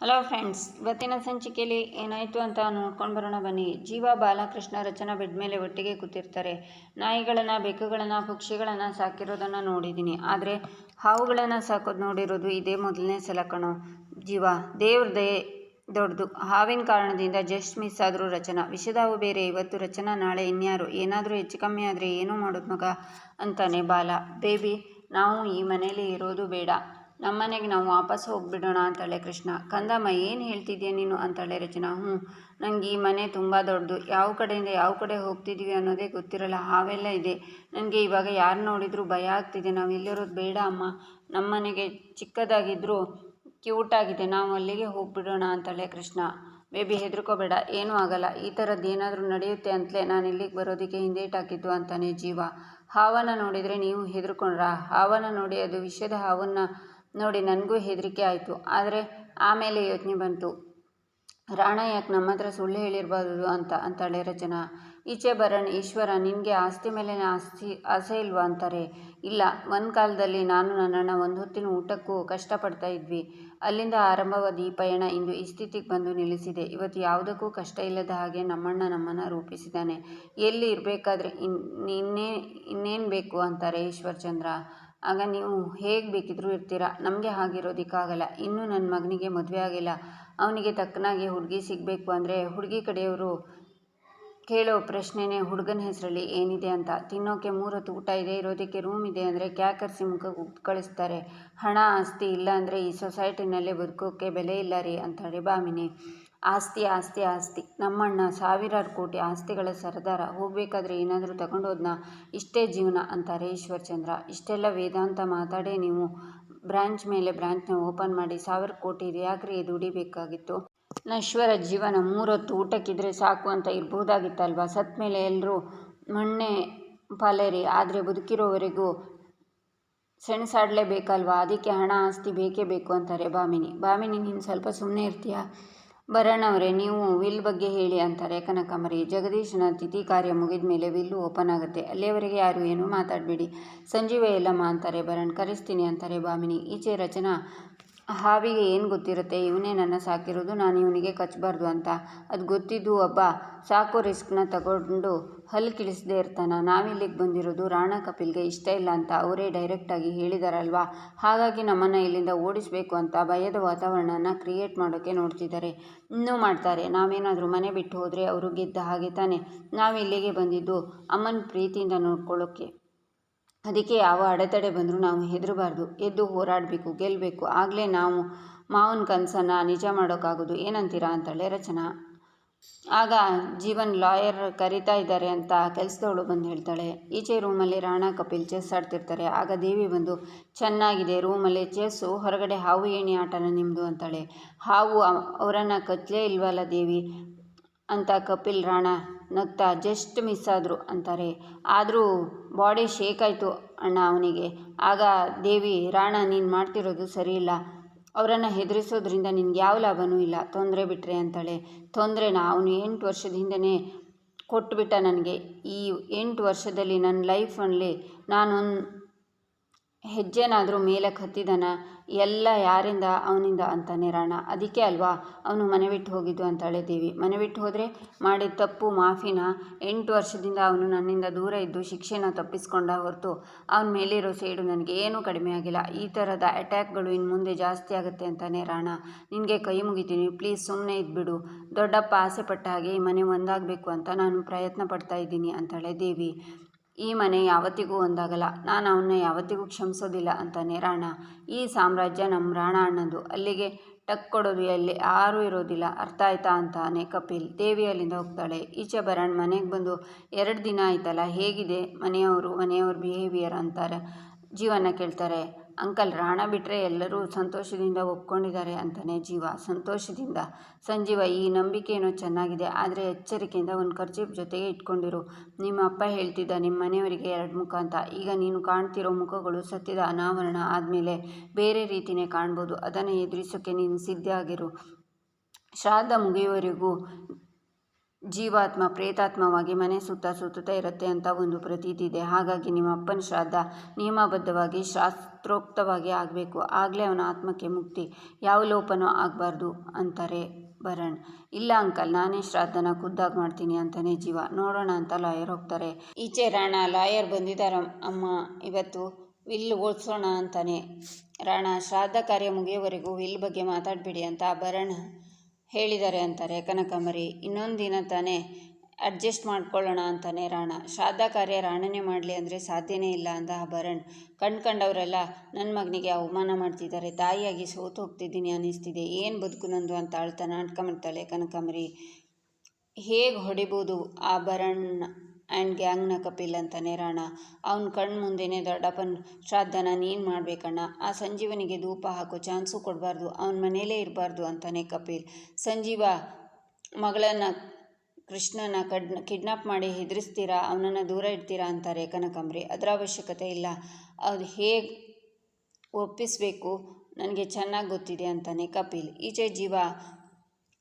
Hello friends, ಇವತ್ತಿನ ಸಂಚಿಕೆಯಲ್ಲಿ ಏನಾಯಿತು ಅಂತ ನೋಡ್ಕೊಂಡು ಬರೋಣ ಬನ್ನಿ. ಜೀವ ಬಾಲಕೃಷ್ಣ ರಚನಾ ಬೆಡ್ ಮೇಲೆ ಒಟ್ಟಿಗೆ ಕೂತಿರ್ತಾರೆ. ನಾಯಿಗಳನ್ನು, ಬೆಕ್ಕುಗಳನ್ನು, ಪಕ್ಷಿಗಳನ್ನು ಸಾಕಿರೋದನ್ನು ನೋಡಿದ್ದೀನಿ ಆದರೆ ಹಾವುಗಳನ್ನು ಸಾಕೋದು ನೋಡಿರೋದು ಇದೇ ಮೊದಲನೇ ಸಲ ಕಣೋ. ಜೀವ ದೇವ್ರದೇ ದೊಡ್ಡದು. ಹಾವಿನ ಕಾರಣದಿಂದ ಜಸ್ಟ್ ಮಿಸ್ ಆದರೂ ರಚನಾ. ವಿಷದಾವು ಬೇರೆ, ಇವತ್ತು ರಚನಾ, ನಾಳೆ ಇನ್ಯಾರು? ಏನಾದರೂ ಹೆಚ್ಚು ಕಮ್ಮಿ ಆದರೆ ಏನೂ ಮಾಡೋದು ಮಗ? ಅಂತಾನೆ ಬಾಲ. ಬೇಬಿ, ನಾವು ಈ ಮನೇಲಿ ಇರೋದು ಬೇಡ. ನಮ್ಮನೆಗೆ ನಾವು ವಾಪಸ್ ಹೋಗ್ಬಿಡೋಣ ಅಂತಾಳೆ ಕೃಷ್ಣ. ಕಂದಮ್ಮ, ಏನು ಹೇಳ್ತಿದ್ಯಾ ನೀನು? ಅಂತಾಳೆ ರಚನಾ. ಹ್ಞೂ ನನಗೆ ಈ ಮನೆ ತುಂಬ ದೊಡ್ಡದು. ಯಾವ ಕಡೆಯಿಂದ ಯಾವ ಕಡೆ ಹೋಗ್ತಿದ್ದೀವಿ ಅನ್ನೋದೇ ಗೊತ್ತಿರಲ್ಲ, ಹಾವೆಲ್ಲ ಇದೆ. ನನಗೆ ಇವಾಗ ಯಾರು ನೋಡಿದರೂ ಭಯ ಆಗ್ತಿದೆ. ನಾವು ಇಲ್ಲಿರೋದು ಬೇಡ ಅಮ್ಮ. ನಮ್ಮನೆಗೆ ಚಿಕ್ಕದಾಗಿದ್ದರೂ ಕ್ಯೂಟಾಗಿದೆ ನಾವು ಅಲ್ಲಿಗೆ ಹೋಗ್ಬಿಡೋಣ ಅಂತಾಳೆ ಕೃಷ್ಣ. ಬೇಬಿ, ಹೆದರ್ಕೋಬೇಡ. ಏನೂ ಆಗಲ್ಲ. ಈ ಥರದ್ದು ಏನಾದರೂ ನಡೆಯುತ್ತೆ ಅಂತಲೇ ನಾನು ಇಲ್ಲಿಗೆ ಬರೋದಕ್ಕೆ ಹಿಂದೇಟಾಕಿದ್ದು ಅಂತಾನೆ ಜೀವ. ಹಾವನ್ನು ನೋಡಿದರೆ ನೀವು ಹೆದರ್ಕೊಂಡ್ರಾ? ಹಾವನ್ನು ನೋಡಿ ಅದು ವಿಷದ ಹಾವನ್ನು ನೋಡಿ, ನನಗೂ ಹೆದರಿಕೆ ಆಯಿತು. ಆದರೆ ಆಮೇಲೆ ಯೋಚನೆ ಬಂತು. ರಾಣ ಯಾಕೆ ನಮ್ಮ ಹತ್ರ ಸುಳ್ಳು ಹೇಳಿರ್ಬಾರ್ದು ಅಂತ ಅಂತಾಳೆ ರಚನ ಈಚೆ ಬರೋಣ, ಈಶ್ವರ, ನಿನಗೆ ಆಸ್ತಿ ಮೇಲೆ ಆಸ್ತಿ, ಆಸೆ ಇಲ್ವಾ ಅಂತಾರೆ. ಇಲ್ಲ, ಒಂದು ಕಾಲದಲ್ಲಿ ನಾನು ನನ್ನಣ್ಣ ಒಂದು ಹೊತ್ತಿನ ಊಟಕ್ಕೂ ಕಷ್ಟಪಡ್ತಾ ಇದ್ವಿ. ಅಲ್ಲಿಂದ ಆರಂಭವಾದ ಈ ಪಯಣ ಇಂದು ಈ ಸ್ಥಿತಿಗೆ ಬಂದು ನಿಲ್ಲಿಸಿದೆ. ಇವತ್ತು ಯಾವುದಕ್ಕೂ ಕಷ್ಟ ಇಲ್ಲದ ಹಾಗೆ ನಮ್ಮಣ್ಣ ನಮ್ಮನ್ನು ರೂಪಿಸಿದ್ದಾನೆ. ಎಲ್ಲಿ ಇರಬೇಕಾದ್ರೆ ಇನ್ ಇನ್ನೇ ಇನ್ನೇನು ಬೇಕು ಅಂತಾರೆ ಈಶ್ವರ್ಚಂದ್ರ. ಆಗ ನೀವು ಹೇಗೆ ಬೇಕಿದ್ರೂ ಇರ್ತೀರಾ? ನಮಗೆ ಹಾಗಿರೋದಕ್ಕಾಗಲ್ಲ. ಇನ್ನೂ ನನ್ನ ಮಗನಿಗೆ ಮದುವೆ ಆಗಿಲ್ಲ. ಅವನಿಗೆ ತಕ್ಕನಾಗಿ ಹುಡುಗಿ ಸಿಗಬೇಕು ಅಂದರೆ ಹುಡುಗಿ ಕಡೆಯವರು ಕೇಳೋ ಪ್ರಶ್ನೆನೇ ಹುಡುಗನ ಹೆಸರಲ್ಲಿ ಏನಿದೆ ಅಂತ. ತಿನ್ನೋಕೆ ಮೂರೊತ್ತು ಊಟ ಇದೆ, ಇರೋದಕ್ಕೆ ರೂಮ್ ಇದೆ ಅಂದರೆ ಕ್ಯಾಕರ್ಸಿ ಮುಖ ಕಳಿಸ್ತಾರೆ ಹಣ ಆಸ್ತಿ ಇಲ್ಲ ಅಂದರೆ ಈ ಸೊಸೈಟಿನಲ್ಲೇ ಬದುಕೋಕ್ಕೆ ಬೆಲೆ ಇಲ್ಲ ರೀ, ಅಂತಾಳೆ ಬಾಮಿನಿ. ಆಸ್ತಿ ಆಸ್ತಿ ಆಸ್ತಿ. ನಮ್ಮಣ್ಣ ಸಾವಿರಾರು ಕೋಟಿ ಆಸ್ತಿಗಳ ಸರದಾರ. ಹೋಗಬೇಕಾದ್ರೆ ಏನಾದರೂ ತಗೊಂಡೋದ್ನ? ಇಷ್ಟೇ ಜೀವನ ಅಂತಾರೆ ಈಶ್ವರ್ಚಂದ್ರ. ಇಷ್ಟೆಲ್ಲ ವೇದಾಂತ ಮಾತಾಡೇ ನೀವು ಬ್ರ್ಯಾಂಚ್ ಮೇಲೆ ಬ್ರ್ಯಾಂಚ್ನ ಓಪನ್ ಮಾಡಿ ಸಾವಿರ ಕೋಟಿ ಯಾಕ್ರಿ ದುಡಿಬೇಕಾಗಿತ್ತು. ನಶ್ವರ ಜೀವನ ಮೂರೊತ್ತು ಊಟಕ್ಕಿದ್ರೆ ಸಾಕು ಅಂತ ಇರ್ಬೋದಾಗಿತ್ತಲ್ವಾ? ಸತ್ ಮೇಲೆ ಎಲ್ಲರೂ ಮಣ್ಣೆ ಪಾಲೇರಿ, ಆದರೆ ಬದುಕಿರೋವರೆಗೂ ಸೆಣಸಾಡಲೇಬೇಕಲ್ವಾ? ಅದಕ್ಕೆ ಹಣ, ಆಸ್ತಿ ಬೇಕೇ ಬೇಕು ಅಂತಾರೆ ಬಾಮಿನಿ. ಬಾಮಿನಿ, ನೀನು ಸ್ವಲ್ಪ ಸುಮ್ಮನೆ ಇರ್ತೀಯಾ? ಅವರೇ ನೀವು ವಿಲ್ ಬಗ್ಗೆ ಹೇಳಿ ಅಂತಾರೆ ಕನಕಮರಿ. ಜಗದೀಶನ ತಿಥಿ ಕಾರ್ಯ ಮುಗಿದ ಮೇಲೆ ವಿಲ್ಲು ಓಪನ್ ಆಗುತ್ತೆ. ಅಲ್ಲಿಯವರೆಗೆ ಯಾರು ಏನೂ ಮಾತಾಡಬೇಡಿ. ಸಂಜೀವ ಎಲ್ಲಮ್ಮ ಅಂತಾರೆ ಭರಣ್ ಕರೆಸ್ತೀನಿ ಅಂತಾರೆ ಭಾಮಿನಿ ಈಚೆ ರಚನಾ ಹಾವಿಗೆ ಏನು ಗೊತ್ತಿರುತ್ತೆ? ಇವನೇ ನನ್ನ ಸಾಕಿರೋದು, ನಾನು ಇವನಿಗೆ ಕಚ್ಚಬಾರ್ದು ಅಂತ. ಅದು ಗೊತ್ತಿದ್ದು ಒಬ್ಬ ಸಾಕೋ ರಿಸ್ಕ್ನ ತಗೊಂಡು ಹಲ್ಲು ಕಿಳಿಸದೇ ಇರ್ತಾನೆ. ನಾವಿಲ್ಲಿಗೆ ಬಂದಿರೋದು ರಾಣಾ ಕಪಿಲ್ಗೆ ಇಷ್ಟ ಇಲ್ಲ ಅಂತ ಅವರೇ ಡೈರೆಕ್ಟಾಗಿ ಹೇಳಿದಾರಲ್ವಾ? ಹಾಗಾಗಿ ನಮ್ಮನ್ನು ಇಲ್ಲಿಂದ ಓಡಿಸಬೇಕು ಅಂತ ಭಯದ ವಾತಾವರಣನ ಕ್ರಿಯೇಟ್ ಮಾಡೋಕ್ಕೆ ನೋಡ್ತಿದ್ದಾರೆ. ಇನ್ನೂ ಮಾಡ್ತಾರೆ. ನಾವೇನಾದರೂ ಮನೆ ಬಿಟ್ಟು ಹೋದರೆ ಅವರು ಗೆದ್ದ ಹಾಗೆ ತಾನೆ. ನಾವು ಇಲ್ಲಿಗೆ ಬಂದಿದ್ದು ಅಮ್ಮನ ಪ್ರೀತಿಯಿಂದ ನೋಡ್ಕೊಳ್ಳೋಕ್ಕೆ ಅದಕ್ಕೆ ಯಾವ ಅಡೆತಡೆ ಬಂದರೂ ನಾವು ಹೆದರಬಾರ್ದು. ಎದ್ದು ಹೋರಾಡಬೇಕು ಗೆಲ್ಲಬೇಕು ಆಗಲೇ ನಾವು ಮಾವನ ಕನಸನ್ನು ನಿಜ ಮಾಡೋಕ್ಕಾಗೋದು ಏನಂತೀರಾ ಅಂತಳೆ ರಚನಾ. ಆಗ ಜೀವನ್ ಲಾಯರ್ ಕರಿತಾ ಇದ್ದಾರೆ ಅಂತ ಕೆಲಸದವಳು ಬಂದು ಹೇಳ್ತಾಳೆ. ಈಚೆ ರೂಮಲ್ಲಿ ರಾಣಾ ಕಪಿಲ್ ಚೆಸ್ ಆಡ್ತಿರ್ತಾರೆ. ಆಗ ದೇವಿ ಬಂದು, ಚೆನ್ನಾಗಿದೆ, ರೂಮಲ್ಲಿ ಚೆಸ್ಸು ಹೊರಗಡೆ ಹಾವು ಏಣಿ ಆಟನ ನಿಮ್ಮದು ಅಂತಾಳೆ. ಹಾವು ಅವರನ್ನು ಕಚ್ಚಲೇ ಇಲ್ವಲ್ಲ ದೇವಿ? ಅಂತ ಕಪಿಲ್ ರಾಣಾ ನಗ್ತಾ ಜಸ್ಟ್ ಮಿಸ್ ಆದರು ಅಂತಾರೆ. ಆದರೂ ಬಾಡಿ ಶೇಕ್ ಆಯಿತು ಅಣ್ಣ ಅವನಿಗೆ. ಆಗ ದೇವಿ, ರಾಣ ನೀನು ಮಾಡ್ತಿರೋದು ಸರಿಯಿಲ್ಲ. ಅವರನ್ನು ಹೆದರಿಸೋದ್ರಿಂದ ನಿನ್ಗೆ ಯಾವ ಲಾಭವೂ ಇಲ್ಲ. ತೊಂದರೆ ಬಿಟ್ಟರೆ ಅಂತಾಳೆ. ತೊಂದರೆನ? ಅವನು ಎಂಟು ವರ್ಷದ ಹಿಂದೆಯೇ ಕೊಟ್ಟುಬಿಟ್ಟ ನನಗೆ. ಈ ಎಂಟು ವರ್ಷದಲ್ಲಿ ನನ್ನ ಲೈಫಲ್ಲಿ ನಾನೊಂದು ಹೆಜ್ಜೆನಾದರೂ ಮೇಲಕ್ಕೆ ಹತ್ತಿದಾನ ಎಲ್ಲ ಯಾರಿಂದ ಅವನಿಂದ ಅಂತಾನೆ ರಾಣ. ಅದಕ್ಕೆ ಅಲ್ವಾ? ಅವನು ಮನೆ ಬಿಟ್ಟು ಹೋಗಿದ್ದು ಅಂತಾಳೆ ದೇವಿ ಮನೆ ಬಿಟ್ಟು ಹೋದರೆ ಮಾಡಿದ ತಪ್ಪು ಮಾಫಿನ ಎಂಟು ವರ್ಷದಿಂದ ಅವನು ನನ್ನಿಂದ ದೂರ ಇದ್ದು ಶಿಕ್ಷೆನ ತಪ್ಪಿಸ್ಕೊಂಡ ಹೊರತು ಅವನ ಮೇಲಿರೋ ಸೇಡು ನನಗೆ ಏನೂ ಕಡಿಮೆ ಆಗಿಲ್ಲ. ಈ ಥರದ ಅಟ್ಯಾಕ್ಗಳು ಇನ್ನು ಮುಂದೆ ಜಾಸ್ತಿ ಆಗುತ್ತೆ ಅಂತಾನೆ ರಾಣ. ನಿನಗೆ ಕೈ ಮುಗಿತೀನಿ. ಪ್ಲೀಸ್ ಸುಮ್ಮನೆ ಇದ್ಬಿಡು. ದೊಡ್ಡಪ್ಪ ಆಸೆ ಪಟ್ಟ ಹಾಗೆ ಈ ಮನೆ ಒಂದಾಗಬೇಕು ಅಂತ ನಾನು ಪ್ರಯತ್ನ ಪಡ್ತಾ ಇದ್ದೀನಿ ಅಂತಾಳೆ ದೇವಿ ಈ ಮನೆ ಯಾವತ್ತಿಗೂ ಒಂದಾಗಲ್ಲ. ನಾನು ಅವನ್ನ ಯಾವತ್ತಿಗೂ ಕ್ಷಮಿಸೋದಿಲ್ಲ ಅಂತಾನೆ ರಾಣ. ಈ ಸಾಮ್ರಾಜ್ಯ ನಮ್ಮ ರಾಣ ಅಣ್ಣದು. ಅಲ್ಲಿಗೆ ಟಕ್ ಕೊಡೋದು ಎಲ್ಲಿ? ಯಾರೂ ಇರೋದಿಲ್ಲ. ಅರ್ಥ ಆಯ್ತಾ ಅಂತಾನೆ ಕಪಿಲ್. ದೇವಿ ಅಲ್ಲಿಂದ ಹೋಗ್ತಾಳೆ. ಈಚೆ ಬರಣ್ ಮನೆಗೆ ಬಂದು ಎರಡು ದಿನ ಆಯ್ತಲ್ಲ? ಹೇಗಿದೆ? ಮನೆಯವರು, ಮನೆಯವ್ರ ಬಿಹೇವಿಯರ್ ಅಂತಾರೆ. ಜೀವನ ಕೇಳ್ತಾರೆ. ಅಂಕಲ್, ರಾಣ ಬಿಟ್ಟರೆ ಎಲ್ಲರೂ ಸಂತೋಷದಿಂದ ಒಪ್ಕೊಂಡಿದ್ದಾರೆ ಅಂತಾನೆ ಜೀವ. ಸಂತೋಷದಿಂದ. ಸಂಜೀವ, ಈ ನಂಬಿಕೆ ಚೆನ್ನಾಗಿದೆ. ಆದರೆ ಎಚ್ಚರಿಕೆಯಿಂದ ಒಂದು ಖರ್ಚೀಪ್ ಜೊತೆಗೆ ಇಟ್ಕೊಂಡಿರು. ನಿಮ್ಮ ಅಪ್ಪ ಹೇಳ್ತಿದ್ದ ನಿಮ್ಮ ಮನೆಯವರಿಗೆ ಎರಡು ಮುಖ ಅಂತ. ಈಗ ನೀನು ಕಾಣ್ತಿರೋ ಮುಖಗಳು ಸತ್ಯದ ಅನಾವರಣ ಆದಮೇಲೆ ಬೇರೆ ರೀತಿಯೇ ಕಾಣ್ಬೋದು. ಅದನ್ನು ಎದುರಿಸೋಕ್ಕೆ ನೀನು ಸಿದ್ಧ ಆಗಿರು. ಶ್ರಾದ್ದ ಮುಗಿಯುವವರೆಗೂ ಜೀವಾತ್ಮ ಪ್ರೇತಾತ್ಮವಾಗಿ ಮನೆ ಸುತ್ತ ಸುತ್ತುತ್ತಾ ಇರುತ್ತೆ ಅಂತ ಒಂದು ಪ್ರತೀತಿ ಇದೆ. ಹಾಗಾಗಿ ನಿಮ್ಮ ಅಪ್ಪನ ಶ್ರಾದ್ದ ನಿಯಮಬದ್ಧವಾಗಿ, ಶಾಸ್ತ್ರೋಕ್ತವಾಗಿ ಆಗಬೇಕು. ಆಗಲೇ ಅವನ ಆತ್ಮಕ್ಕೆ ಮುಕ್ತಿ. ಯಾವ ಲೋಪನೂ ಆಗಬಾರ್ದು ಅಂತಾರೆ ಭರಣ್ ಇಲ್ಲ ಅಂಕಲ್, ನಾನೇ ಶ್ರಾದ್ದನ ಖುದ್ದಾಗಿ ಮಾಡ್ತೀನಿ ಅಂತಾನೆ ಜೀವ. ನೋಡೋಣ ಅಂತ ಲಾಯರ್ ಹೋಗ್ತಾರೆ. ಈಚೆ ರಾಣ, ಲಾಯರ್ ಬಂದಿದ್ದಾರೆ ಅಮ್ಮ. ಇವತ್ತು ವಿಲ್ ಓಡಿಸೋಣ ಅಂತಾನೆ. ರಾಣ, ಶ್ರಾದ್ದ ಕಾರ್ಯ ಮುಗಿಯೋವರೆಗೂ ವಿಲ್ ಬಗ್ಗೆ ಮಾತಾಡಬೇಡಿ ಅಂತ ಭರಣ್ ಹೇಳಿದ್ದಾರೆ ಅಂತಾರೆ ಕನಕಮರಿ. ಇನ್ನೊಂದು ದಿನ ತಾನೇ ಅಡ್ಜಸ್ಟ್ ಮಾಡ್ಕೊಳ್ಳೋಣ ಅಂತಾನೆ ರಾಣ. ಶ್ರಾದ್ದ ಕಾರ್ಯ ರಾಣನೇ ಮಾಡಲಿ ಅಂದರೆ ಸಾಧ್ಯನೇ ಇಲ್ಲ ಅಂದ ಭರಣ್ ಕಣ್ ಕಂಡವರೆಲ್ಲ ನನ್ನ ಮಗನಿಗೆ ಅವಮಾನ ಮಾಡ್ತಿದ್ದಾರೆ. ತಾಯಿಯಾಗಿ ಸೋತು ಹೋಗ್ತಿದ್ದೀನಿ ಅನ್ನಿಸ್ತಿದೆ. ಏನು ಬದುಕು ನಂದು ಅಂತ ಅಳ್ತಾ ನಾಟಕ ಮಾಡ್ತಾಳೆ ಕನಕಮರಿ. ಹೇಗೆ ಹೊಡಿಬೋದು ಆ ಭರಣ್ ಆ್ಯಂಡ್ ಗ್ಯಾಂಗ್ನ ಕಪಿಲ್ ಅಂತಾನೆ ರಾಣ. ಅವನ ಕಣ್ಣು ಮುಂದೆನೇ ದೊಡ್ಡಪ್ಪನ ಶ್ರಾದ್ದನ, ನೀನು ಮಾಡಬೇಕಣ್ಣ ಆ ಸಂಜೀವನಿಗೆ ಧೂಪ ಹಾಕೋ ಚಾನ್ಸು ಕೊಡಬಾರ್ದು. ಅವನ ಮನೇಲೇ ಇರಬಾರ್ದು ಅಂತಾನೆ ಕಪಿಲ್. ಸಂಜೀವ, ಮಗಳನ್ನು, ಕೃಷ್ಣನ ಕಡ್, ಕಿಡ್ನಾಪ್ ಮಾಡಿ ಹೆದರಿಸ್ತೀರಾ? ಅವನನ್ನು ದೂರ ಇಡ್ತೀರಾ ಅಂತಾರೆ ಕನಕಂಬ್ರಿ. ಅದರ ಅವಶ್ಯಕತೆ ಇಲ್ಲ. ಅದು ಹೇಗೆ ಒಪ್ಪಿಸಬೇಕು? ನನಗೆ ಚೆನ್ನಾಗಿ ಗೊತ್ತಿದೆ ಅಂತಾನೆ ಕಪಿಲ್. ಈಚೆ ಜೀವ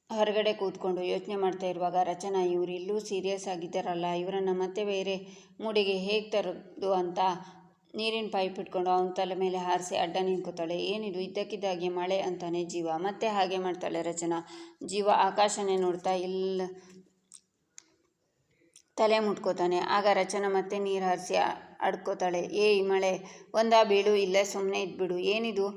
ಹೊರಗಡೆ ಕೂತ್ಕೊಂಡು ಯೋಚನೆ ಮಾಡ್ತಾ ಇರುವಾಗ ರಚನಾ ಇವರು ಇಲ್ಲೂ ಸೀರಿಯಸ್ ಆಗಿದ್ದಾರಲ್ಲ, ಇವರನ್ನು ಮತ್ತೆ ಬೇರೆ ಮೂಡಿಗೆ ಹೇಗೆ ತರೋದು ಅಂತ ನೀರಿನ ಪೈಪ್ ಇಟ್ಕೊಂಡು ಅವನ ತಲೆ ಮೇಲೆ ಹಾರಿಸಿ ಅಡ್ಡ ನಿಂತ್ಕೋತಾಳೆ. ಏನಿದು, ಇದ್ದಕ್ಕಿದ್ದಾಗೆ ಮಳೆ ಅಂತಾನೆ ಜೀವ. ಮತ್ತೆ ಹಾಗೆ ಮಾಡ್ತಾಳೆ ರಚನಾ. ಜೀವ ಆಕಾಶನೇ ನೋಡ್ತಾ ಇಲ್ಲ ತಲೆ ಮುಟ್ಕೋತಾನೆ. ಆಗ ರಚನಾ ಮತ್ತೆ ನೀರು ಹಾರಿಸಿ ಅಡ್ಕೋತಾಳೆ. ಏ ಈ ಮಳೆ, ಒಂದಾ ಬೀಳು, ಇಲ್ಲೇ ಸುಮ್ಮನೆ ಇದ್ಬಿಡು. ಏನಿದು?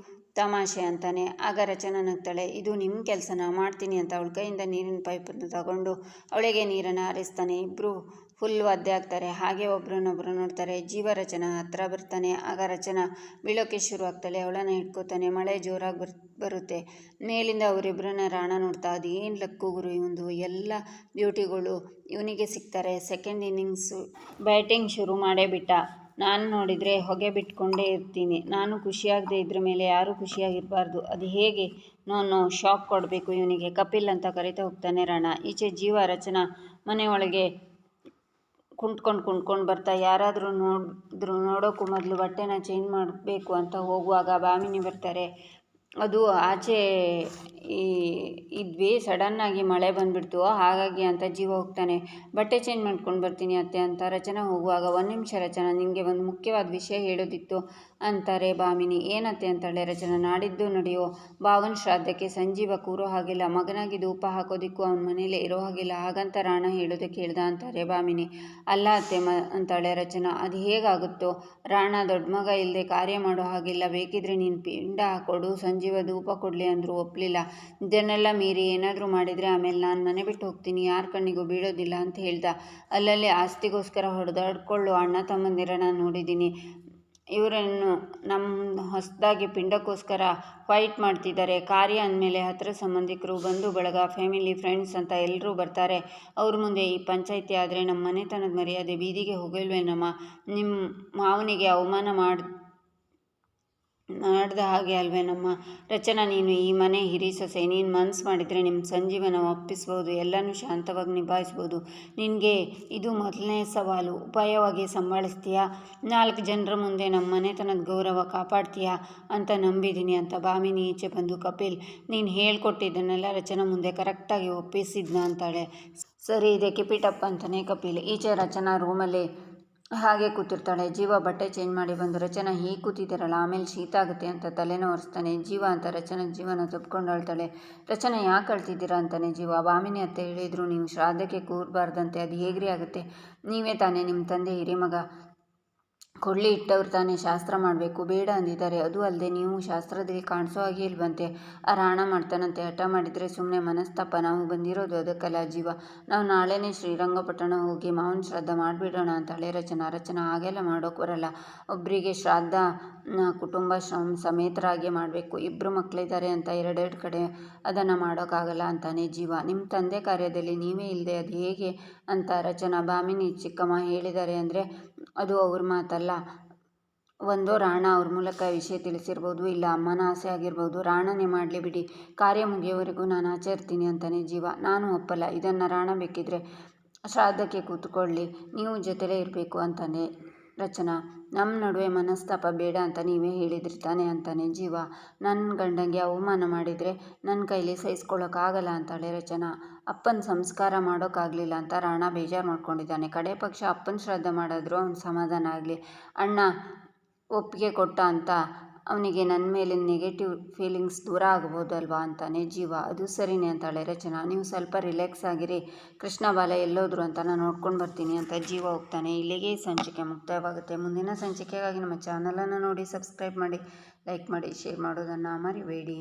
ತಮಾಷೆ ಅಂತಾನೆ. ಆಗ ರಚನಾ ನಗ್ತಾಳೆ, ಇದು ನಿಮ್ಮ ಕೆಲಸನ ಮಾಡ್ತೀನಿ ಅಂತ ಅವಳ ಕೈಯಿಂದ ನೀರಿನ ಪೈಪನ್ನು ತಗೊಂಡು ಅವಳಿಗೆ ನೀರನ್ನು ಹಾರಿಸ್ತಾನೆ. ಇಬ್ಬರು ಫುಲ್ ಒದ್ದೆ ಆಗ್ತಾರೆ. ಹಾಗೆ ಒಬ್ರನ್ನೊಬ್ರು ನೋಡ್ತಾರೆ. ಜೀವ ರಚನಾ ಹತ್ರ ಬರ್ತಾನೆ. ಆಗ ರಚನಾ ಬೀಳೋಕ್ಕೆ ಶುರು ಆಗ್ತಾಳೆ. ಅವಳನ್ನು ಇಟ್ಕೋತಾನೆ ಮಳೆ ಜೋರಾಗಿ ಬರ್, ಬರುತ್ತೆ. ಮೇಲಿಂದ ಅವರಿಬ್ಬರನ್ನ ರಾಣ ನೋಡ್ತಾ, ಅದೇನು ಲಕ್ಕು ಗುರು ಇವಂದು? ಎಲ್ಲ ಬ್ಯೂಟಿಗಳು ಇವನಿಗೆ ಸಿಗ್ತಾರೆ. ಸೆಕೆಂಡ್ ಇನ್ನಿಂಗ್ಸು ಬ್ಯಾಟಿಂಗ್ ಶುರು ಮಾಡೇ ಬಿಟ್ಟ. ನಾನು ನೋಡಿದರೆ ಹೊಗೆ ಬಿಟ್ಕೊಂಡೇ ಇರ್ತೀನಿ. ನಾನು ಖುಷಿಯಾಗದೆ ಇದ್ರ ಮೇಲೆ ಯಾರೂ ಖುಷಿಯಾಗಿರಬಾರ್ದು. ಅದು ಹೇಗೆ? ನಾನು ಶಾಕ್ ಕೊಡಬೇಕು ಇವನಿಗೆ. ಕಪಿಲ್ ಅಂತ ಕರಿತಾ ಹೋಗ್ತಾನೆ ರಣ. ಈಚೆ ಜೀವ ರಚನಾ ಮನೆಯೊಳಗೆ ಕುಂಟ್ಕೊಂಡು ಕುಂಟ್ಕೊಂಡು ಬರ್ತಾ, ಯಾರಾದರೂ ನೋಡಿದ್ರು ನೋಡೋಕ್ಕೂ ಮೊದಲು ಬಟ್ಟೆನ ಚೇಂಜ್ ಮಾಡಬೇಕು ಅಂತ ಹೋಗುವಾಗ ಬಾಮಿನಿ ಬರ್ತಾರೆ. ಅದು ಆಚೆ ಈ ಇದ್ವಿ ಸಡನ್ನಾಗಿ ಮಳೆ ಬಂದುಬಿಡ್ತು. ಹಾಗಾಗಿ ಅಂತ ಜೀವ ಹೋಗ್ತಾನೆ. ಬಟ್ಟೆ ಚೇಂಜ್ ಮಾಡ್ಕೊಂಡು ಬರ್ತೀನಿ ಅತ್ತೆ ಅಂತ ರಚನಾ ಹೋಗುವಾಗ ಒಂದು ನಿಮಿಷ ರಚನಾ ನಿಮಗೆ ಒಂದು ಮುಖ್ಯವಾದ ವಿಷಯ ಹೇಳೋದಿತ್ತು ಅಂತಾರೆ ಭಾಮಿನಿ. ಏನತ್ತೆ ಅಂತಾಳೆ ರಚನಾ, ನಾಡಿದ್ದು ನಡೆಯೋ ಭಾವನ ಶ್ರಾದ್ದಕ್ಕೆ ಸಂಜೀವ ಕೂರೋ ಹಾಗಿಲ್ಲ. ಮಗನಾಗಿ ಧೂಪ ಹಾಕೋದಿಕ್ಕೂ ಅವನ ಮನೇಲಿ ಇರೋ ಹಾಗಿಲ್ಲ. ಹಾಗಂತ ರಾಣ ಹೇಳೋದಕ್ಕೆ ಹೇಳ್ದ ಅಂತಾರೆ ಭಾಮಿನಿ. ಅಲ್ಲ ಅತ್ತೆ ಮ ಅಂತಾಳೆ ರಚನಾ, ಅದು ಹೇಗಾಗುತ್ತೋ? ರಾಣ ದೊಡ್ಡ ಮಗ ಇಲ್ಲದೆ ಕಾರ್ಯ ಮಾಡೋ ಹಾಗಿಲ್ಲ. ಬೇಕಿದ್ರೆ ನೀನು ಪಿಂಡ ಹಾಕೊಡು ಸಂಜೀವ ಧೂಪ ಕೊಡಲಿ ಅಂದರೂ ಒಪ್ಪಲಿಲ್ಲ ಇದನ್ನೆಲ್ಲ ಮೀರಿ ಏನಾದರೂ ಮಾಡಿದರೆ ಆಮೇಲೆ ನಾನು ಮನೆ ಬಿಟ್ಟು ಹೋಗ್ತೀನಿ, ಯಾರ ಕಣ್ಣಿಗೂ ಬೀಳೋದಿಲ್ಲ ಅಂತ ಹೇಳ್ದ. ಅಲ್ಲಲ್ಲಿ ಆಸ್ತಿಗೋಸ್ಕರ ಹೊಡೆದಾಡ್ಕೊಳ್ಳು, ಅಣ್ಣ ತಮ್ಮಂದಿರನ್ನ ನೋಡಿದ್ದೀನಿ ಇವರನ್ನು ನಮ್ಮ ಹೊಸದಾಗಿ ಪಿಂಡಕ್ಕೋಸ್ಕರ ಫೈಟ್ ಮಾಡ್ತಿದ್ದಾರೆ. ಕಾರ್ಯ ಅಂದಮೇಲೆ ಹತ್ತಿರ ಸಂಬಂಧಿಕರು ಬಂಧು, ಬಳಗ ಫ್ಯಾಮಿಲಿ ಫ್ರೆಂಡ್ಸ್ ಅಂತ ಎಲ್ಲರೂ ಬರ್ತಾರೆ. ಅವ್ರ ಮುಂದೆ ಈ ಪಂಚಾಯಿತಿ ಆದರೆ ನಮ್ಮ ಮನೆತನದ ಮರ್ಯಾದೆ ಬೀದಿಗೆ ಹೋಗಲ್ವೇನಮ್ಮ? ನಿಮ್ಮ ಮಾವನಿಗೆ ಅವಮಾನ ಮಾಡಿ ಮಾಡ್ದ ಹಾಗೆ ಅಲ್ವೇ ನಮ್ಮ ರಚನಾ, ನೀನು ಈ ಮನೆ ಹಿರಿ ಸೊಸೆ, ನೀನು ಮನ್ಸು ಮಾಡಿದರೆ ನಿಮ್ಮ ಸಂಜೀವನ ಒಪ್ಪಿಸ್ಬೋದು, ಎಲ್ಲನೂ ಶಾಂತವಾಗಿ ನಿಭಾಯಿಸ್ಬೋದು. ನಿನಗೆ ಇದು ಮೊದಲನೇ ಸವಾಲು. ಉಪಾಯವಾಗಿ ಸಂಭಾಳಿಸ್ತೀಯಾ? ನಾಲ್ಕು ಜನರ ಮುಂದೆ ನಮ್ಮ ಮನೆತನದ ಗೌರವ ಕಾಪಾಡ್ತೀಯಾ ಅಂತ ನಂಬಿದ್ದೀನಿ ಅಂತ ಬಾಮಿನಿ ಈಚೆ ಬಂದು ಕಪಿಲ್, ನೀನು ಹೇಳ್ಕೊಟ್ಟಿದ್ದನ್ನೆಲ್ಲ ರಚನಾ ಮುಂದೆ ಕರೆಕ್ಟಾಗಿ ಒಪ್ಪಿಸಿದ್ನ ಅಂತಾಳೆ. ಸರಿ ಇದಕ್ಕೆ ಕಿಪಿಟಪ್ಪ ಅಂತಲೇ ಕಪಿಲ್. ಈಚೆ ರಚನಾ ರೂಮಲ್ಲಿ ಹಾಗೆ ಕೂತಿರ್ತಾಳೆ. ಜೀವ ಬಟ್ಟೆ ಚೇಂಜ್ ಮಾಡಿ ಬಂದು ರಚನಾ ಹೀಗೆ ಕೂತಿದ್ದೀರಲ್ಲ, ಆಮೇಲೆ ಶೀತ ಆಗುತ್ತೆ ಅಂತ ತಲೆನೋ ಒರೆಸ್ತಾನೆ ಜೀವ ಅಂತ ರಚನಾ ಜೀವನ ತಪ್ಕೊಂಡು ಅಳ್ತಾಳೆ. ರಚನಾ ಯಾಕೆ ಅಳ್ತಿದ್ದೀರಾ ಅಂತಾನೆ ಜೀವ. ಬಾಮಿನಿ ಅತ್ತೆ ಹೇಳಿದ್ರು, ನೀವು ಶ್ರಾದ್ದಕ್ಕೆ ಕೂರಬಾರ್ದಂತೆ, ಅದು ಹೇಗ್ರಿ ಆಗುತ್ತೆ? ನೀವೇ ತಾನೇ ನಿಮ್ಮ ತಂದೆ ಹಿರಿಮಗ ಕೊಡ್ಲಿ ಇಟ್ಟವ್ರು ತಾನೇ ಶಾಸ್ತ್ರ ಮಾಡಬೇಕು. ಬೇಡ ಅಂದಿದ್ದಾರೆ. ಅದು ಅಲ್ಲದೆ ನೀವು ಶಾಸ್ತ್ರದಲ್ಲಿ ಕಾಣಿಸೋ ಹಾಗೆ ಇಲ್ವಂತೆ. ಆ ರಾಣ ಮಾಡ್ತಾನಂತೆ. ಹಠ ಮಾಡಿದರೆ ಸುಮ್ಮನೆ ಮನಸ್ತಾಪ. ನಾವು ಬಂದಿರೋದು ಅದಕ್ಕಲ್ಲ ಜೀವ. ನಾವು ನಾಳೆನೇ ಶ್ರೀರಂಗಪಟ್ಟಣ ಹೋಗಿ ಮಾವನ ಶ್ರಾದ್ದ ಮಾಡಿಬಿಡೋಣ ಅಂತ ಹಳೆ ರಚನಾ. ರಚನಾ ಹಾಗೆಲ್ಲ ಮಾಡೋಕೆ ಬರಲ್ಲ. ಒಬ್ಬರಿಗೆ ಶ್ರಾದ್ದ ಕುಟುಂಬ ಶ್ರಮ ಸಮೇತರಾಗಿ ಮಾಡಬೇಕು. ಇಬ್ಬರು ಮಕ್ಕಳಿದ್ದಾರೆ ಅಂತ ಎರಡೆರಡು ಕಡೆ ಅದನ್ನು ಮಾಡೋಕ್ಕಾಗಲ್ಲ ಅಂತಾನೆ ಜೀವ. ನಿಮ್ಮ ತಂದೆ ಕಾರ್ಯದಲ್ಲಿ ನೀವೇ ಇಲ್ಲದೆ ಅದು ಹೇಗೆ ಅಂತ ರಚನಾ ಬಾಮಿನಿ ಚಿಕ್ಕಮ್ಮ ಹೇಳಿದ್ದಾರೆ ಅಂದರೆ ಅದು ಅವ್ರ ಮಾತಲ್ಲ. ಒಂದು ರಾಣ ಅವ್ರ ಮೂಲಕ ವಿಷಯ ತಿಳಿಸಿರ್ಬೋದು, ಇಲ್ಲ ಅಮ್ಮನ ಆಸೆ ಆಗಿರ್ಬೋದು. ರಾಣನೇ ಮಾಡಲಿ ಬಿಡಿ, ಕಾರ್ಯ ಮುಗಿಯೋವರೆಗೂ ನಾನು ಆಚೆ ಇರ್ತೀನಿ ಅಂತಾನೆ ಜೀವ. ನಾನು ಒಪ್ಪಲ್ಲ, ಇದನ್ನು ರಾಣ ಬೇಕಿದ್ದರೆ ಶ್ರಾದ್ದಕ್ಕೆ ಕೂತ್ಕೊಳ್ಳಿ, ನೀವು ಜೊತೆಲೇ ಇರಬೇಕು ಅಂತಾನೆ. ರಚನಾ ನಮ್ಮ ನಡುವೆ ಮನಸ್ತಾಪ ಬೇಡ ಅಂತ ನೀವೇ ಹೇಳಿದ್ರಿ ತಾನೆ ಅಂತಾನೆ ಜೀವ. ನನ್ನ ಗಂಡಂಗೆ ಅವಮಾನ ಮಾಡಿದರೆ ನನ್ನ ಕೈಲಿ ಸಹಿಸ್ಕೊಳ್ಳೋಕ್ಕಾಗಲ್ಲ ಅಂತಾಳೆ ರಚನಾ. ಅಪ್ಪನ ಸಂಸ್ಕಾರ ಮಾಡೋಕ್ಕಾಗಲಿಲ್ಲ ಅಂತ ರಾಣ ಬೇಜಾರು ಮಾಡ್ಕೊಂಡಿದ್ದಾನೆ. ಕಡೆ ಪಕ್ಷ ಅಪ್ಪನ ಶ್ರದ್ಧೆ ಮಾಡಿದ್ರು ಅವ್ನು ಸಮಾಧಾನ ಆಗಲಿ. ಅಣ್ಣ, ಒಪ್ಪಿಗೆ ಕೊಟ್ಟ ಅಂತ ಅವನಿಗೆ ನನ್ನ ಮೇಲೆ ನೆಗೆಟಿವ್ ಫೀಲಿಂಗ್ಸ್ ದೂರ ಆಗ್ಬೋದಲ್ವಾ ಅಂತಾನೆ ಜೀವ. ಅದು ಸರಿನೇ ಅಂತಾಳೆ ರಚನಾ. ನೀವು ಸ್ವಲ್ಪ ರಿಲ್ಯಾಕ್ಸ್ ಆಗಿರಿ. ಕೃಷ್ಣ ಬಾಲ ಎಲ್ಲೋದ್ರು ಅಂತ ನಾನು ನೋಡ್ಕೊಂಡು ಬರ್ತೀನಿ ಅಂತ ಜೀವ ಹೋಗ್ತಾನೆ. ಇಲ್ಲಿಗೆ ಸಂಚಿಕೆ ಮುಕ್ತಾಯವಾಗುತ್ತೆ. ಮುಂದಿನ ಸಂಚಿಕೆಗಾಗಿ ನಮ್ಮ ಚಾನಲನ್ನು ನೋಡಿ ಸಬ್ಸ್ಕ್ರೈಬ್ ಮಾಡಿ ಲೈಕ್ ಮಾಡಿ ಶೇರ್ ಮಾಡೋದನ್ನು ಮರಿಬೇಡಿ.